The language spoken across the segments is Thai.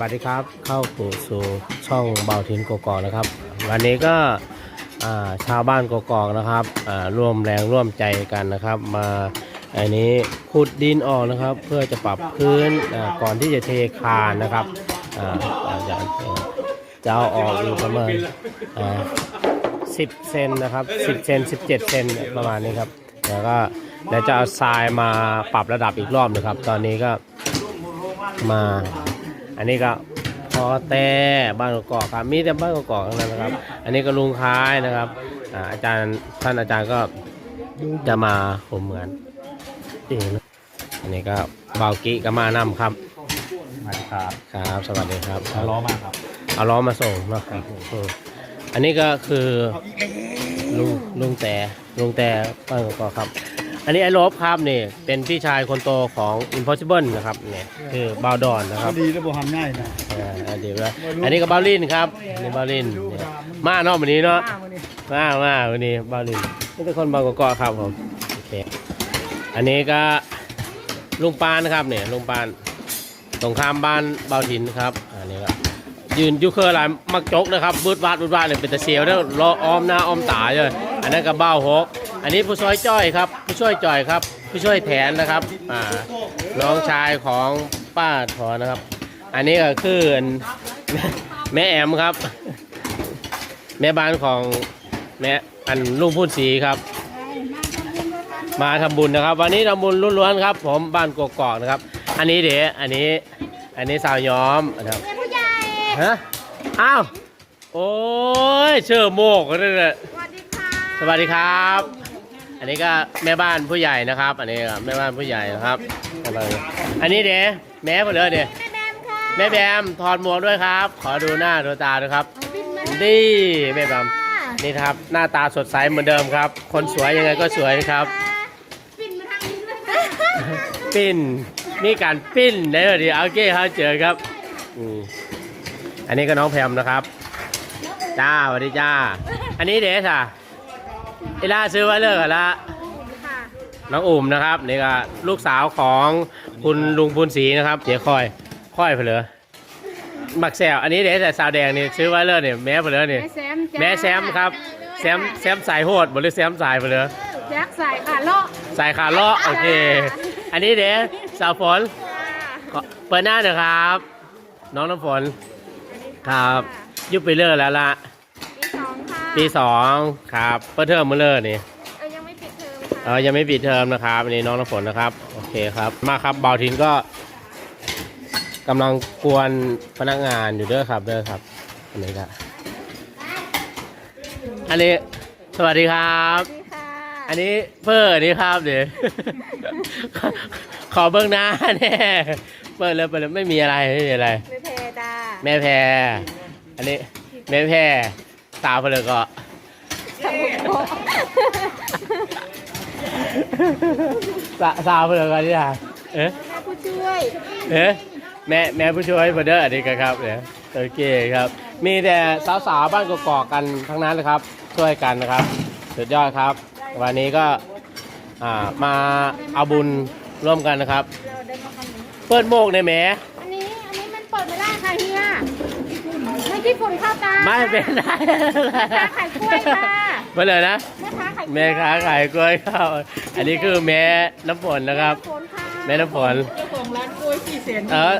วัสดีครับ เข้าสู่ช่องเบาทินกกอกนะครับ วันนี้ก็ชาวบ้านกกอกนะครับร่วมแรงร่วมใจกันนะครับ มาอันนี้ขุดดินออกนะครับ เพื่อจะปรับพื้นก่อนที่จะเทคานนะครับจารย์จะเอาออกอยู่ประมาณอ่า10เซนนะครับ10เซน17เซนประมาณนี้ครับแล้วก็เดี๋ยวจะเอาทรายมาปรับระดับอีกรอบนะครับ ตอนนี้ก็มา อันนี้ก็พอแต่บ้านกอกครับมีแต่บ้านกอกทั้งนั้นนะครับ อันนี้ก็ลุงคล้ายนะครับอ่าอาจารย์ท่านอาจารย์ก็จะมาผมเหมือนนี่นะอันนี้ก็เบากิก็มานำครับมาครับครับสวัสดีครับเอาล้อมาครับเอาล้อมาส่งเนาะครับอืมอันนี้ก็คือลุงลุงแต่ลุงแต่บ้านกอกครับ อันนี้ไอ้ลบครับนี่เป็นพี่ชายคนโตของ Impossible นะครับเนี่ยคือบาวดอนนะครับดีแล้วบ่ทำง่ายนะอ่าอันนี้ว่าอันนี้ก็บาลินครับอันนี่บาลินเนี่ยมาเนาะวันนี้เนาะมามาวันนี้บาลินนี่เป็นคนบางกอกๆครับผมโอเคอันนี้ก็ลุงปานนะครับเนี่ยลุงปานตรงข้ามบ้านเบาถินครับอันนี้ก็ยืนอยูเคอร์หลายมักจกนะครับบืดวาดบืดวาดเลยเป็นตะเสียวแล้วรอออมหน้าออมตาเลยอันนั้นก็เบ้าหก อันนี้ผู้ช่วยจ้อยครับ ผู้ช่วยจ่อยครับ ผู้ช่วยแผนนะครับอ่าน้องชายของป้าถอนนะครับ อันนี้ก็คือแม่แอมครับ แม่บ้านของแม่อันลุงพูดสีครับ มาทำบุญนะครับ วันนี้ทำบุญล้วนๆครับ ผมบ้านกกอกนะครับ อันนี้เดี๋ยวอันนี้อันนี้สาวย้อมนะครับผู้ใหญ่ฮะอ้าวโอ้ยเชื่อโมกเลยเนี่ยสวัสดีค่ะสวัสดีครับ อันนี้ก็แม่บ้านผู้ใหญ่นะครับ อันนี้ก็แม่บ้านผู้ใหญ่นะครับแม่บ้านอันนี้เดี๋ยวแม่คนเดียวเดี๋ยวแม่แบมค่ะแม่แบมถอดหมวกด้วยครับ ขอดูหน้าดูตาด้วยครับบินมานี่แม่แบมนี่ครับหน้าตาสดใสเหมือนเดิมครับ คนสวยยังไงก็สวยนะครับบินมาทางนี้ด้วยปิ้นมีการปิ้นในวันนี้โอเคครับเจอครับอืมอันนี้ก็น้องแพมนะครับ จ้าสวัสดีจ้า อันนี้เดชอะ เอล่าซื้อไว้เลิกกันละค่ะน้องอุ่มนะครับนี่ก็ลูกสาวของคุณลุงพูนศรีนะครับเจ๊ค่อยค่อยเพลือมักแซวอันนี้เดี๋ยวแต่สาวแดงนี่ซื้อไว้เลยเนี่ยแม่เพลือนี่แม่แซมจ้าแม่แซมครับแซมแซมสายโหดบหรือแซมสายเพลือแจ็คใส่ค่ะเลาะสายขาเลาะโอเค อันนี้เดี๋ยวสาวฝนขอเปิดหน้าหน่อยครับ น้องน้ำฝนครับยุบไปเลิกแล้วละปีสองค่ะ ปีสองครับเปิดเทอมมาเลยนี่เออยังไม่ปิดเทอมเอค่ะอยังไม่ปิดเทอมนะครับอันนี้น้องน้ำฝนนะครับโอเคครับ มาครับเบาทินก็กำลังกวนพนักงานอยู่เด้อครับเด้อครับอันนี้ก็อันนี้สวัสดีครับ สวัสดีค่ะอันนี้เพิ่ร์นี่ครับเดี๋ยว ขอเบื้องหน้าแน่เปิดเลยเปิดเลยไม่มีอะไรไม่มีอะไร ไม่เพจ้าแม่แพรอันนี้แม่แพร สาวเพลก็สาสาวเพลก็ที่ไหนเอ๊ะแม่ผู้ช่วยเอ๊ะแม่แม่ผู้ช่วยเพอเดอร์อันนี้กันครับเนี่ยโอเคครับ มีแต่สาวๆบ้านกอกๆกันทั้งนั้นเลยครับ ช่วยกันนะครับ สุดยอดครับ วันนี้ก็อ่ามาเอาบุญร่วมกันนะครับเราเดินมาคันนี้เปิดโมกในแหม อันนี้อันนี้มันเปิดไม่ได้ค่ะเฮียไม่ ที่ฝุ่นเข้าตาไม่เป็นไรแม่ค้าขายกล้วยค่ะไปเลยนะแม่ค้าขายกล้วยแม่ค้าขายกล้วยข้าวอันนี้คือแม่น้ำฝนนะครับฝนค่ะแม่น้ำฝน เจ้าของร้านกล้วยสี่เซนเออ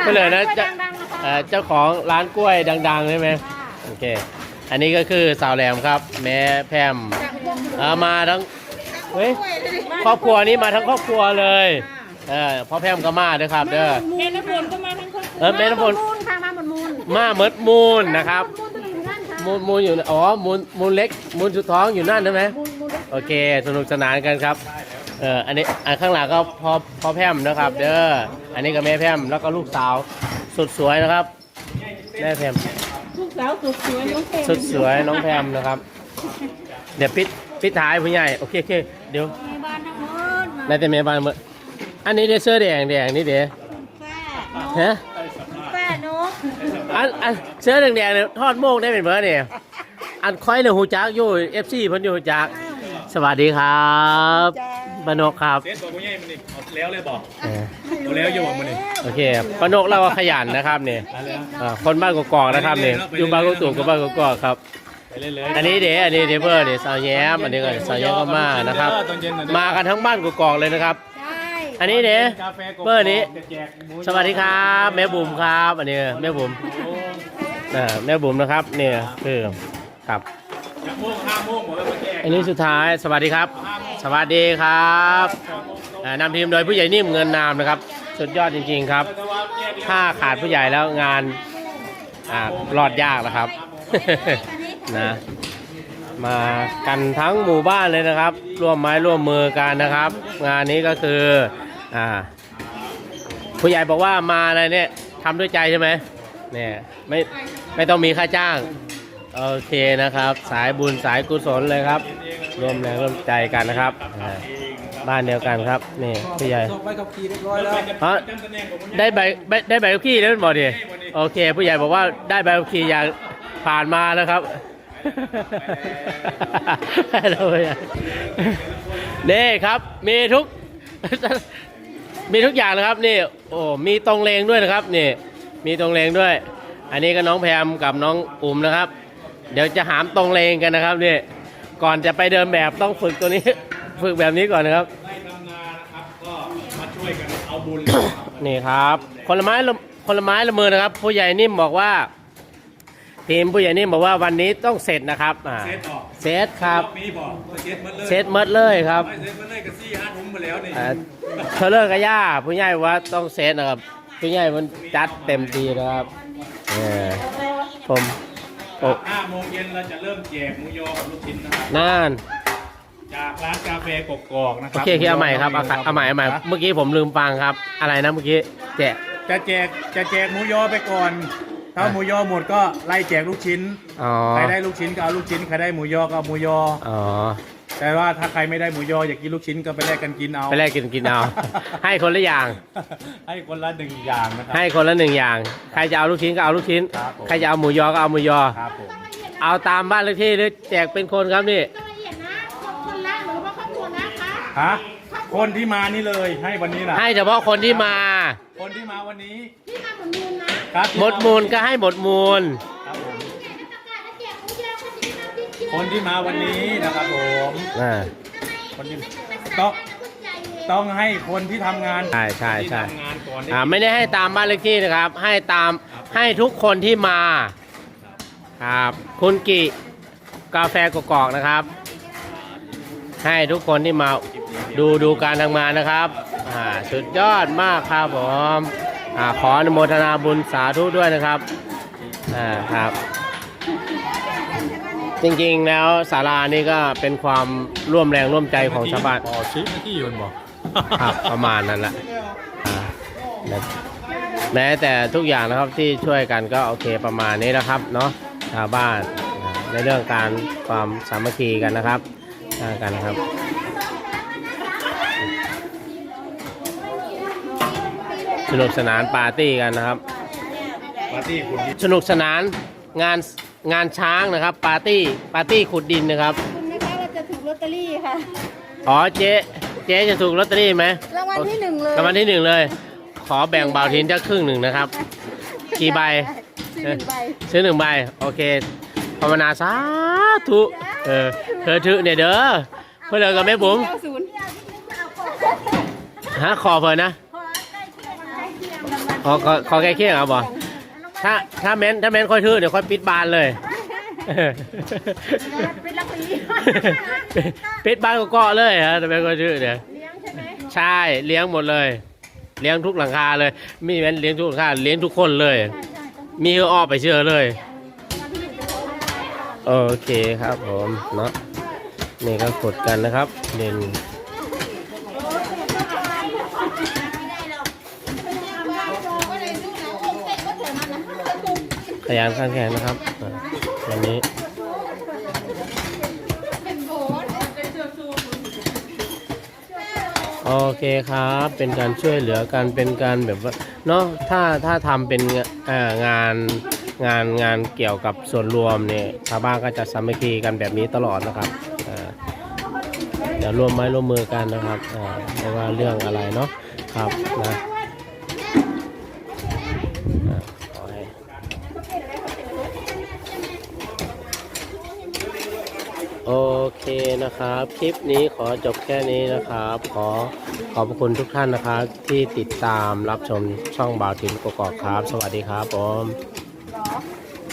ไปเลยนะกวเจ้าดังๆนะคะเอ่อเจ้าของร้านกล้วยดังๆใช่ไหมค่ะโอเค อันนี้ก็คือสาวแหลมครับ แม่แพมเอ่อมาทั้งเฮ้ยครอบครัวนี้มาทั้งครอบครัวเลยเออพ่อแพมก็มาด้วยครับ เด้อ แม่น้ำฝนก็มาทั้งครอบครัวเออแม่น้ำฝน มูลค่ะมาห มาเมิดมูลนะครับ มูลมูลอยู่อ๋อมูลมูลเล็กมูลสุดท้องอยู่นั่นใช่ไหมโอเค สนุกสนานกันครับเอออันนี้อันข้างหลังก็พ่อพ่อแพมนะครับ เด้ออันนี้ก็แม่แพมแล้วก็ลูกสาวสุดสวยนะครับแม่แพมลูกสาวสุดสวยน้องแพมสุดสวยน้องแพมนะครับ เดี๋ยวปิดปิดท้ายผู้ใหญ่โอเคโอเคเดี๋ยวในแต่แม่บ้านเมื่ออันนี้เดเสื้อแดงแดงนี่เดี๋ยวฮะ อันอันเสื้อแดงแดงเนี่ยทอดโมกได้เป็นเบอร์เนี่ยอันค่อยเนี่ยหูจักอยู่เอฟซีเพิ่นอยู่หูจัก สวัสดีครับจ้าปานกครับเซตตัวผู้ใหญ่มันนี่เอาแล้วเลยบอกเออเอาแล้วอยู่บอกมันนี่โอเคปานกเราก็ขยันนะครับเนี่ยอะไรนะอ่าคนบ้านกอกๆนะครับเนี่ยอยู่บ้านกกตูมกับบ้านกอกๆครับ ไปเล่นเลยอันนี้เดี๋ยวอันนี้เดี๋ยวเพื่อนเนี่ยสาวแย้มอันนี้ก็สาวแย้มก็มานะครับ ตอนเย็นน่ะมากันทั้งบ้านกอกๆเลยนะครับใช่ อันนี้เดี๋ยกาแฟกเบอร์นี้ จะแจกหมูสวัสดีครับแม่บุ๋มครับอันนี้แม่บุ๋มโอ้อ่าแม่บุ๋มนะครับเนี่ยคือครับจะโมงห้าโมงหมดแล้วมาแจกอันนี้สุดท้ายสวัสดีครับ สวัสดีครับอ่านำทีมโดยผู้ใหญ่นิ่มเงินนามนะครับ สุดยอดจริง ๆ ครับ แต่ว่าแยกถ้าขาดผู้ใหญ่แล้วงานอ่ารอดยากนะครับ นะมากันทั้งหมู่บ้านเลยนะครับ ร่วมไม้ร่วมมือกันนะครับ งานนี้ก็คือ อ่า ผู้ใหญ่บอกว่ามาอะไรเนี่ยทำด้วยใจใช่ไหมเนี่ยไม่ไม่ต้องมีค่าจ้าง โอเคนะครับ สายบุญสายกุศลเลยครับ ร่วมแรงร่วมใจกันนะครับอ่าบ้านเดียวกันครับ นี่ผู้ใหญ่ ส่งไปขับขี่เรียบร้อยแล้ว ฮะจำตำแหน่งของมันได้ใบได้ได้ใบขับขี่แล้วบอกดิโอเค ผู้ใหญ่บอกว่าได้ใบขับขี่อย่างผ่านมาแล้วครับเราเนี่ยนี่ครับ มีทุก มีทุกอย่างนะครับนี่โอ้มีตรงเลงด้วยนะครับนี่มีตรงเลงด้วย อันนี้ก็น้องแพมกับน้องอุ่มนะครับ เดี๋ยวจะหามตรงเลงกันนะครับนี่ก่อนจะไปเดินแบบต้องฝึกตัวนี้ ฝึกแบบนี้ก่อนนะครับได้ทำนานะครับก็มาช่วยกันเอาบุญนี่ครับคนละไม้ละคนละไม้ละมือนะครับ ผู้ใหญ่นิ่มบอกว่า ทีมผู้ใหญ่นิ่มบอกว่าวันนี้ต้องเสร็จนะครับอ่าเซตออกเสร็จครับอบนี้บอกเซตมันเลยเสร็จหมดเลยครับ ไม่เซตมันเลยกับซี่ห้าทุ่มมาแล้วนี่อ่าเธอเลิกกับย่าผู้ใหญ่ว่าต้องเสร็จนะครับ ผู้ใหญ่มันจัดเต็มทีนะครับเออผมโอ้ห้าโมงเย็นเราจะเริ่มแจกหมูยอกับลูกชิ้นนะครับนั่นจากร้านกาแฟกกอกนะคโอรับเคโอเคเอาใหม่ครับเอาครับเอาใหม่เอาใหม่เมื่อกี้ผมลืมฟังครับ อะไรนะเมื่อกี้แจกจะแจกจะแจกหมูยอไปก่อน ถ้าหมูยอหมดก็ไล่แจกลูกชิ้นอ๋อใครได้ลูกชิ้นก็เอาลูกชิ้นใครได้หมูยอก็เอาหมูยอ อ๋อแต่ว่าถ้าใครไม่ได้หมูยออยากกินลูกชิ้นก็ไปแลกกันกินเอา ไปแลกกินกินเอา ให้คนละอย่าง ให้คนละหนึ่งอย่างนะครัให้คนละหนึ่งอย่าง ใครจะเอาลูกชิ้นก็เอาลูกชิ้น ครับผม ใครจะเอาหมูยอก็เอาหมูยอ ครับผมเอาตามบ้านเลขที่หรือแจกเป็นคนครับนี่ต้องละเอียดนะคนคนละหรือว่าครอบครัวนะคะฮะคนที่มานี่เลยให้วันนี้นะให้เฉพาะคนที่มา คนที่มาวันนี้ที่มาหมุนมูลนะ ครับหมดมูลก็ให้หมดมูล ครับผมแจกให้ประกาศและแจกหมูยอคนที่มาที่เชื่อคนที่มาวันนี้นะครับผมอ่าคนที่ต้องต้องให้คนที่ทำงานใช่ใช่ใช่ที่ทำงานก่อนได้อ่าไม่ได้ให้ตามบ้านเลขที่นะครับ ให้ตามให้ทุกคนที่มาครับคุณกิกาแฟกกอกนะครับ ให้ทุกคนที่มาดูดูการทำงานนะครับอ่าสุดยอดมากครับผม อ่าขออนุโมทนาบุญสาธุด้วยนะครับอ่าครับ จริงๆแล้วศาลานี่ก็เป็นความร่วมแรงร่วมใจของชาวบ้าน อ๋อชิปที่ยืนบอกครับประมาณนั้นแหละอ่าและแม้แต่ทุกอย่างนะครับที่ช่วยกันก็โอเคประมาณนี้นะครับเนาะชาวบ้านอ่าในเรื่องการความสามัคคีกันนะครับอ่ากันนะครับ สนุกสนานปาร์ตี้กันนะครับ ปาร์ตี้คุณสนุกสนานงานงานช้างนะครับ ปาร์ตี้ปาร์ตี้ขุดดินนะครับ คุณนะคะเราจะถูกลอตเตอรี่ค่ะอ๋อเจ๊เจ๊จะถูกลอตเตอรี่ไหมรางวัลที่หนึ่งเลยรางวัลที่หนึ่งเลย ขอแบ่งเบาทินจะครึ่งหนึ่งนะครับ กี่ใบ ซื้อหนึ่งใบซื้อหนึ่งใบโอเคภาวนาสาธุเออเธอถือเนี่ยเด้อเพื่อนเดินกับแม่บุ๋มเก้าศูนย์ฮะขอเพื่อนนะ ขอขอขอแก้เคียงเอาบ่ถ้าถ้าเม้นถ้าเม้นค่อยถือเดี๋ยวค่อยปิดบานเลยเป็นลักปีปิดบ้านก็เกาะเลยฮะแต่ไม่ก็ชื่อเนี่ยเลี้ยงใช่ไหมใช่เลี้ยงหมดเลย เลี้ยงทุกหลังคาเลย มีแม้นเลี้ยงทุกหลังคาเลี้ยงทุกคนเลย มีเอออไปเชื่อเลยโอเคครับผมเนาะนี่ก็กดกันนะครับเด่น ขยันข้างแขนนะครับวันนี้โอเคครับ เป็นการช่วยเหลือกันเป็นการแบบว่าเนาะถ้าถ้าทำเป็นงานงานงานเกี่ยวกับส่วนรวมเนี่ยชาวบ้านก็จะสามัคคีกันแบบนี้ตลอดนะครับอ่าในจะร่วมไม้ร่วมมือกันนะครับไม่ว่าเรื่องอะไรเนาะครับนะ นะครับ คลิปนี้ขอจบแค่นี้นะครับ ขอขอบคุณทุกท่านนะครับ ที่ติดตามรับชมช่องบ่าวทิมกกอกครับ สวัสดีครับผม